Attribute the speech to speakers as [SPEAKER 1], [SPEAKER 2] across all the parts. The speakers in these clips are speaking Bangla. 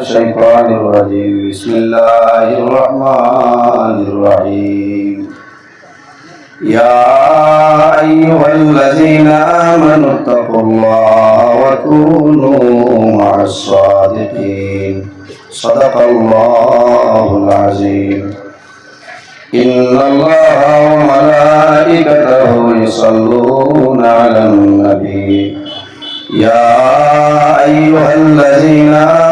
[SPEAKER 1] الشيطان الرجيم. بسم الله الرحمن الرحيم. يا أيها الذين آمنوا اتقوا الله وكونوا مع الصادقين. صدق الله العظيم. إن الله وملائكته يصلون على النبي. يا أيها الذين آمنوا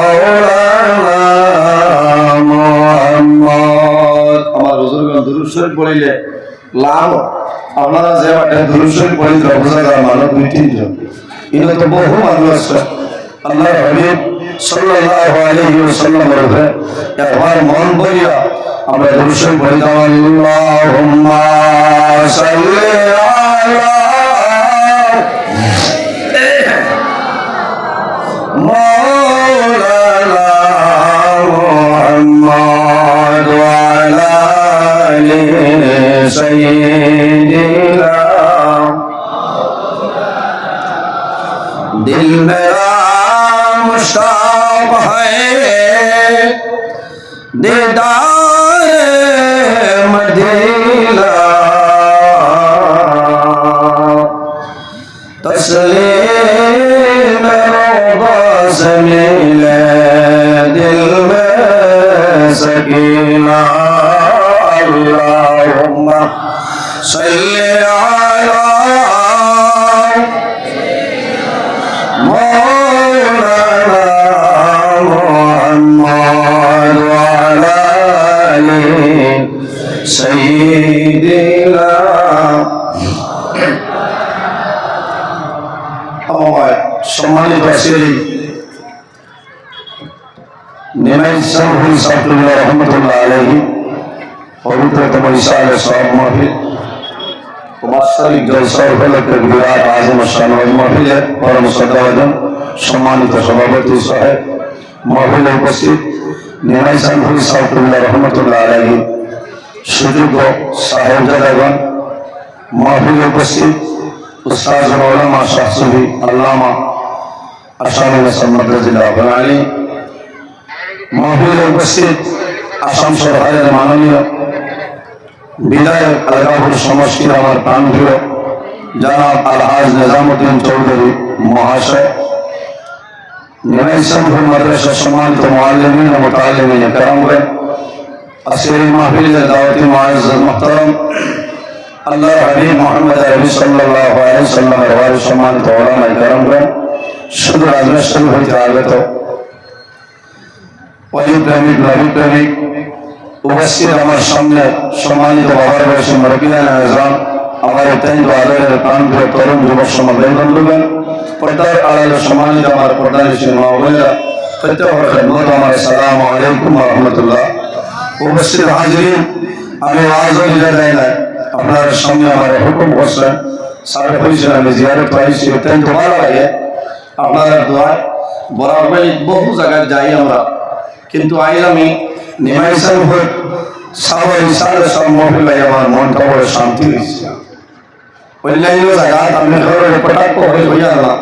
[SPEAKER 1] শরীফ পড়িলে লাভ আপনারা যে বাটে দুরূদ শরীফ পড়িলে বুঝা যায় মানুষ দুই তিনজন এটা তো বহু মানুষ আছে। আল্লাহ হাবিব সাল্লাল্লাহু আলাইহি ওয়াসাল্লাম বলে একবার মন বলিয়া আমরা দুরূদ শরীফ দাও আল্লাহুম্মা সাল্লি سیدنا دل میرا مشتاق ہے دیدار مدینہ تسلیم بس ملے دل میں سکینہ۔ اللهم صل على مولانا محمد وعلى آل سيدنا আমার সম্মানিত শ্রী নেমাই সাহুল সাবদুল্লাহ রহমতুল্লাহ আলহী পবিত্রতম ইসালে সব মহফিল বাৎসরিক জলসা উপলক্ষে বিরাট আজম শান মহফিলের পরম শ্রদ্ধাভাজন সম্মানিত সভাপতি সাহেব মহফিলে উপস্থিত। নিমাই সাহুল সাবুল্লাহ রহমতুল্লাহ আলহী সুযোগ্য সাহেবজাদাগণ মহফিলে উপস্থিত। উস্তাজ মৌলামা শাহসুফি আল্লামা আসামুল সম্মদ্রাজিল্লাহ আলী মহফিলে উপস্থিত। আসাম সরকারের মাননীয় বিদায় আলাদা সমষ্টির আমার প্রাণ ফিরো জানাব আলহাজ নিজামুদ্দিন চৌধুরী মহাশয় মাদ্রাসা সম্মানিত মহালেমিন ও মোতালেমিনে কারণে আসির মাহফিল দাওয়াতি মহাজ মহতরম আল্লাহ হাবি মোহাম্মদ আলী সাল্লাহ আলী সাল্লামের বারে সম্মানিত ওলামাই কারণে শুধু রাজনৈতিক হইতে আগত অযোধ্যা বিপ্লবী প্রেমিক উপস্থিত আমার সামনে সম্মানিত আমার অত্যন্ত আদরের প্রাণপ্রিয় তরুণ যুবক সমাবেশ বন্ধুগণ আমার আমি আপনার সামনে আমার হুকুম করছেন সাড়ে পয়সা আমি জিয়ারত পাইছি, অত্যন্ত ভালো লাগে। আপনারা দোয়ায় বরাবর বহু জায়গায় যাই আমরা, কিন্তু আইলামি নিমাইসার উপর সবাই সাড়ে সব মহিলাই আমার মনটা বড় শান্তি হয়েছে। অন্যান্য জায়গাত আমি ঘরের কটাক্ষ হয়ে হইয়া না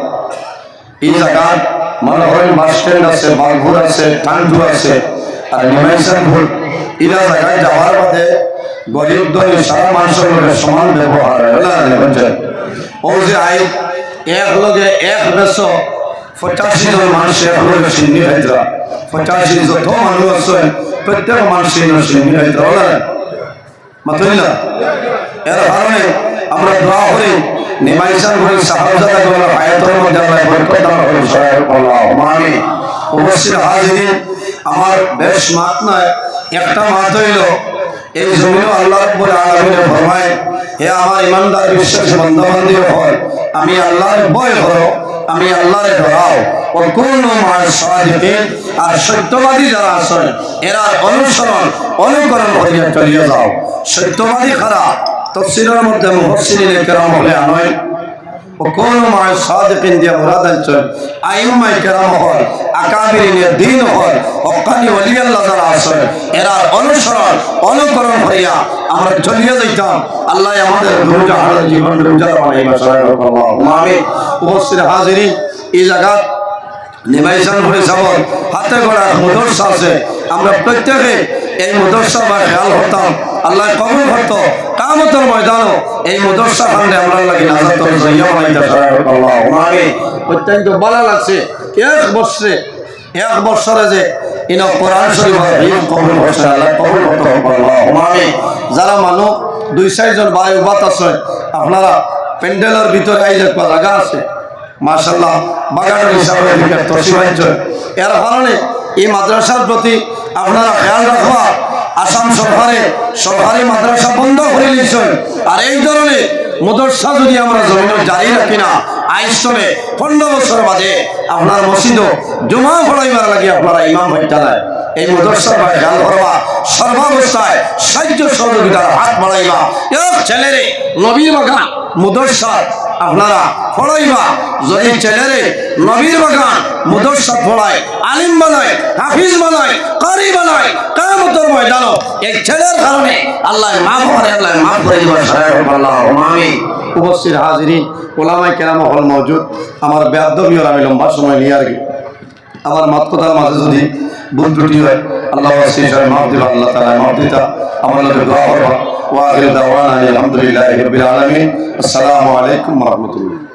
[SPEAKER 1] এই জায়গাত মনে হয় বাস স্ট্যান্ড আছে, বাঘুর আছে টান্ডু আছে। আর নিমাইসার উপর ইরা জায়গায় যাওয়ার পথে গরিব দল সারা মানুষের লোকের সমান ব্যবহার হয় ও যে আই এক লগে এক বেশ পঁচাশি জন মানুষ এক লগে সিন্নি হাইদ্রা পঁচাশি যত মানুষ আছে প্রত্যেক মানুষের সিন্নি হাইদ্রা বলে মাতুইলা আমরা দোয়া করি নিমাইসান করে সাহায্যতা করে হায়াতের মধ্যে আল্লাহ বরকত দান করে সহায় আল্লাহ আমি উপস্থিত হাজিরিন আমার বেশ মাত একটা মাত হইল এই জমিও আল্লাহ রব্বুল আলামিন ফরমায় আমার ইমানদার বিশ্বাস বান্দাবান্দি হয় আমি আল্লাহর ভয় করো আমি আল্লাহরে ডরাও আর সত্যবাদী যারা আছেন, এরা অনুসরণ, অনুকরণ করিয়া চলিয়া যাও। সত্যবাদী খারা তফসিলের মধ্যে মুহসিনের কেরাম বলে আনয় কোনো মায় সাদেকিন দিয়ে মুরাদ আনছেন। আইমাই কেরাম হল আকাবিরিনের দিন হল অকানি অলিয়াল্লাহ যারা আছেন, এরা অনুসরণ, অনুকরণ হইয়া আমরা চলিয়ে যাইতাম। আল্লাহ আমাদের রোজা জীবন রোজা বানাইবা আমি উপস্থিত হাজিরি এই জায়গা নিমাইশান করে সাবর হাতে গড়া মদরসা আছে। আমরা প্রত্যেকে এই মদরসা বা খেয়াল করতাম আল্লাহ কবুল করতো কামতের ময়দানও এই মদরসা খান্ডে আমরা লাগি অত্যন্ত ভালো লাগছে। এক বর্ষে এক বছরে যে ইন যারা মানুষ দুই চারজন ভাই বাত আছে, আপনারা প্যান্ডেলের ভিতরে আইলে জায়গা আছে। মাশাল্লাহ বাগানের হিসাবে এর কারণে এই মাদ্রাসার প্রতি আপনারা খেয়াল রাখবা, আসাম সরকারে সরকারি মাদ্রাসা বন্ধ করে নিয়েছেন আর এই ধরনের মদরসা যদি আমরা জমিন জারি রাখি না, আইসনে পনেরো বছর বাদে আপনার মসজিদও জমা পড়াইবার লাগে আপনারা ইমাম ভাই জানায় এই মদরসা বা খেয়াল করবা, সর্বাবস্থায় সাহায্য সহযোগিতার হাত বাড়াইবা। এক ছেলেরে, নবীর বাগান মুদরসার আপনারা পড়াইবা যদি ছেলেরে নবীর বাগান মুদরসা পড়ায় আলিম বানায়, হাফিজ বানায়, কারি বানায় কামতর ময়দান এই ছেলের কারণে আল্লাহ মাফ করে, আল্লাহ মাফ করে দিবা আল্লাহ আমি উপস্থিত হাজিরিন ওলামাই কেরাম হল মজুদ আমার বেদবিয়র আমি লম্বা সময় নিয়ে আর কি। আমার মত কথার মাঝে যদি ভুল ত্রুটি হয় আল্লাহ সেই সময় মাফ দিবা আল্লাহ তাআলা মাফ দিতা আমার লোকের দোয়া করবা ওয়া আখির দাওয়ানা আলহামদুলিল্লাহি রাব্বিল আলামিন। আসসালামু আলাইকুম ওয়া রাহমাতুল্লাহ।